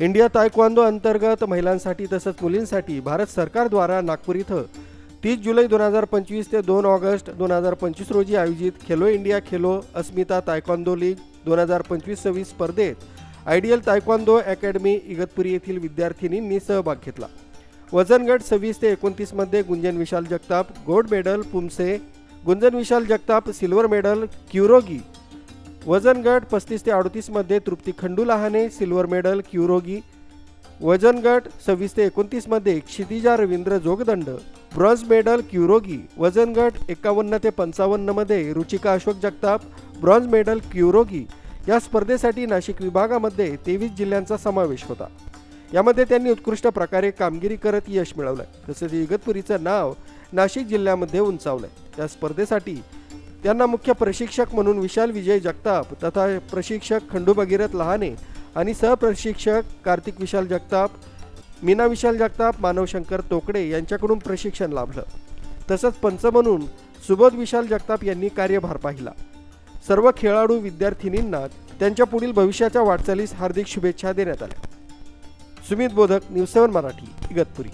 India taekwondo अंतर्गत महिलांसाठी तसंच मुलींसाठी भारत सरकारद्वारा नागपूर इथं तीस जुलै दोन हजार पंचवीस ते दोन ऑगस्ट दोन हजार पंचवीस रोजी आयोजित Khelo India Khelo Asmita taekwondo league दोन हजार पंचवीस सव्वीस स्पर्धेत आयडियल तायक्वांदो अकॅडमी इगतपुरी येथील विद्यार्थिनींनी सहभाग घेतला. वजनगट सव्वीस ते एकोणतीसमध्ये Gunjan Vishal Jagtap gold medal poomsae Gunjan Vishal Jagtap silver medal kyorugi. वजनगट पस्तीस ते अडतीसमध्ये Trupti Khandu Lahane silver medal kyorugi. वजनगट सव्वीस ते एकोणतीसमध्ये Kshitija Ravindra Jogdand. Bronze medal kyorugi. वजनगट एकावन्न ते पंचावन्नमध्ये Ruchika Ashok Jagtap bronze medal kyorugi. या स्पर्धेसाठी नाशिक विभागामध्ये तेवीस जिल्ह्यांचा समावेश होता. यामध्ये त्यांनी उत्कृष्ट प्रकारे कामगिरी करत यश मिळवलं तसेच इगतपुरीचं नाव नाशिक जिल्ह्यामध्ये उंचावलंय. या स्पर्धेसाठी त्यांना मुख्य प्रशिक्षक म्हणून विशाल विजय जगताप तथा प्रशिक्षक खंडू भगीरथ लहाने आणि सहप्रशिक्षक कार्तिक विशाल जगताप मीना विशाल जगताप मानवशंकर तोकडे यांच्याकडून प्रशिक्षण लाभलं. तसंच पंच म्हणून सुबोध विशाल जगताप यांनी कार्यभार पाहिला. सर्व खेळाडू विद्यार्थिनींना त्यांच्या पुढील भविष्याच्या वाटचालीस हार्दिक शुभेच्छा देण्यात आल्या. सुमित बोधक न्यूज सेवन मराठी इगतपुरी.